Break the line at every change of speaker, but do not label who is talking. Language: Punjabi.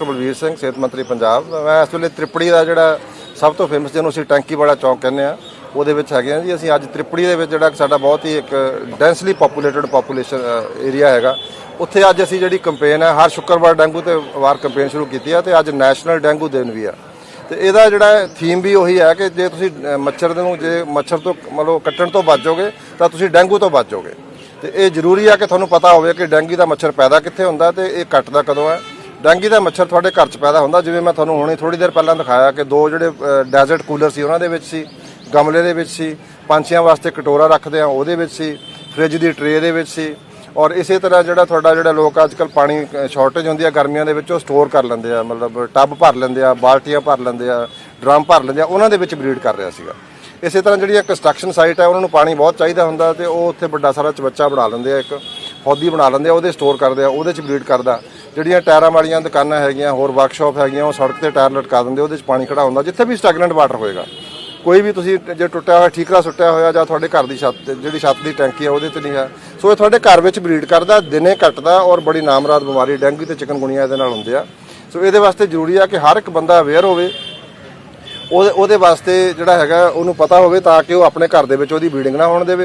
ਬਲਵੀਰ ਸਿੰਘ, ਸਿਹਤ ਮੰਤਰੀ ਪੰਜਾਬ। ਮੈਂ ਇਸ ਵੇਲੇ ਤ੍ਰਿਪੜੀ ਦਾ ਜਿਹੜਾ ਸਭ ਤੋਂ ਫੇਮਸ ਜਿਹਨੂੰ ਅਸੀਂ ਟੈਂਕੀ ਵਾਲਾ ਚੌਕ ਕਹਿੰਦੇ ਆ ਉਹਦੇ ਵਿੱਚ ਹੈਗੇ ਆ ਜੀ। ਅਸੀਂ ਅੱਜ ਤ੍ਰਿਪੜੀ ਦੇ ਵਿੱਚ ਜਿਹੜਾ ਸਾਡਾ ਬਹੁਤ ਹੀ ਇੱਕ ਡੈਂਸਲੀ ਪੋਪੂਲੇਟਡ ਪੋਪੂਲੇਸ਼ਨ ਏਰੀਆ ਹੈਗਾ। ਉੱਥੇ ਅੱਜ ਅਸੀਂ ਜਿਹੜੀ ਕੈਂਪੇਨ ਹੈ, ਹਰ ਸ਼ੁੱਕਰਵਾਰ ਡੈਂਗੂ ਤੇ ਵਾਰ ਕੈਂਪੇਨ ਸ਼ੁਰੂ ਕੀਤੀ ਆ ਤੇ ਅੱਜ ਨੈਸ਼ਨਲ ਡੈਂਗੂ ਦਿਨ ਵੀ ਆ ਤੇ ਇਹਦਾ ਜਿਹੜਾ ਥੀਮ ਵੀ ਉਹੀ ਹੈ ਕਿ ਜੇ ਤੁਸੀਂ ਮੱਛਰ ਨੂੰ ਜੇ ਮੱਛਰ ਤੋਂ ਮਤਲਬ ਕੱਟਣ ਤੋਂ ਬਚੋਗੇ, ਤਾਂ ਤੁਸੀਂ ਡੈਂਗੂ ਤੋਂ ਬਚੋਗੇ। ਤੇ ਇਹ ਜ਼ਰੂਰੀ ਆ ਕਿ ਤੁਹਾਨੂੰ ਪਤਾ ਹੋਵੇ ਕਿ ਡੈਂਗੀ ਦਾ ਮੱਛਰ ਪੈਦਾ ਕਿੱਥੇ ਹੁੰਦਾ ਤੇ ਇਹ ਕੱਟਦਾ ਕਦੋਂ ਹੈ। ਡੈਂਗੀ ਦਾ ਮੱਛਰ ਤੁਹਾਡੇ ਘਰ 'ਚ ਪੈਦਾ ਹੁੰਦਾ, ਜਿਵੇਂ ਮੈਂ ਤੁਹਾਨੂੰ ਹੁਣੇ ਥੋੜੀ ਦੇਰ ਪਹਿਲਾਂ ਦਿਖਾਇਆ ਕਿ ਦੋ ਜਿਹੜੇ ਡੈਜ਼ਰਟ ਕੂਲਰ ਸੀ, ਉਹਨਾਂ ਦੇ ਵਿੱਚ ਸੀ, ਗਮਲੇ ਦੇ ਵਿੱਚ ਸੀ, ਪੰਛੀਆਂ ਵਾਸਤੇ ਕਟੋਰਾ ਰੱਖਦੇ ਆ, ਉਹਦੇ ਵਿੱਚ ਸੀ ਫ੍ਰਿਜ ਦੀ ਟਰੇ ਦੇ ਵਿੱਚ ਸੀ, ਔਰ ਇਸੇ ਤਰ੍ਹਾਂ ਜਿਹੜਾ ਤੁਹਾਡਾ ਜਿਹੜਾ ਲੋਕ ਅੱਜਕੱਲ ਪਾਣੀ ਸ਼ਾਰਟੇਜ ਹੁੰਦੀ ਆ ਗਰਮੀਆਂ ਦੇ ਵਿੱਚ, ਉਹ ਸਟੋਰ ਕਰ ਲੈਂਦੇ ਆ, ਮਤਲਬ ਟੱਬ ਭਰ ਲੈਂਦੇ ਆ, ਬਾਲਟੀਆਂ ਭਰ ਲੈਂਦੇ ਆ ਡਰਮ ਭਰ ਲੈਂਦੇ ਆ, ਉਹਨਾਂ ਦੇ ਵਿੱਚ ਬਰੀਡ ਕਰ ਰਿਹਾ ਸੀਗਾ। ਇਸੇ ਤਰ੍ਹਾਂ ਜਿਹੜੀ ਕੰਸਟਰਕਸ਼ਨ ਸਾਈਟ ਹੈ ਉਹਨਾਂ ਨੂੰ ਪਾਣੀ ਬਹੁਤ ਚਾਹੀਦਾ ਹੁੰਦਾ ਤੇ ਉਹ ਉੱਥੇ ਵੱਡਾ ਸਾਰਾ ਚਵੱਚਾ ਬਣਾ ਲੈਂਦੇ ਆ, ਇੱਕ ਹੌਦੀ ਬਣਾ ਲੈਂਦੇ ਆ, ਉਹਦੇ ਸਟੋਰ ਕਰਦੇ ਆ, ਉਹਦੇ ਚ ਬਰੀਡ ਕਰਦਾ। ਜਿਹੜੀਆਂ ਟਾਇਰਾਂ ਵਾਲੀਆਂ ਦੁਕਾਨਾਂ ਹੈਗੀਆਂ, ਹੋਰ ਵਰਕਸ਼ਾਪ ਹੈਗੀਆਂ, ਉਹ ਸੜਕ ਤੇ ਟਾਇਰ ਲਟਕਾ ਦਿੰਦੇ, ਉਹਦੇ ਚ ਪਾਣੀ ਖੜਾ ਹੁੰਦਾ, ਜਿੱਥੇ ਵੀ ਸਟੈਗਨੈਂਟ ਵਾਟਰ ਹੋਏਗਾ। ਕੋਈ ਵੀ ਤੁਸੀਂ ਜੇ ਟੁੱਟਿਆ ਹੋਇਆ, ਠੀਕਰਾ ਸੁੱਟਿਆ ਹੋਇਆ, ਜਾਂ ਤੁਹਾਡੇ ਘਰ ਦੀ ਛੱਤ ਜਿਹੜੀ ਛੱਤ ਦੀ ਟੈਂਕੀ ਆ, ਉਹਦੇ ਤੇ ਨਹੀਂ ਹੈ। ਸੋ ਇਹ ਤੁਹਾਡੇ ਘਰ ਵਿੱਚ ਬਰੀਡ ਕਰਦਾ, ਦਿਨੇ ਕੱਟਦਾ ਔਰ ਬੜੀ ਨਾਮਰਾਦ ਬਿਮਾਰੀ, ਡੈਂਗੂ ਤੇ ਚਿਕਨਗੁਨੀਆ ਇਹਦੇ ਨਾਲ ਹੁੰਦੇ ਆ। ਸੋ ਇਹਦੇ ਵਾਸਤੇ ਜ਼ਰੂਰੀ ਆ ਕਿ ਹਰ ਇੱਕ ਬੰਦਾ ਅਵੇਅਰ ਹੋਵੇ। ਉਹਦੇ ਉਹਦੇ ਵਾਸਤੇ ਜਿਹੜਾ ਹੈਗਾ, ਉਹਨੂੰ ਪਤਾ ਹੋਵੇ ਤਾਂ ਕਿ ਉਹ ਆਪਣੇ ਘਰ ਦੇ ਵਿੱਚ ਉਹਦੀ ਬਰੀਡਿੰਗ ਨਾ ਹੋਣ ਦੇਵੇ।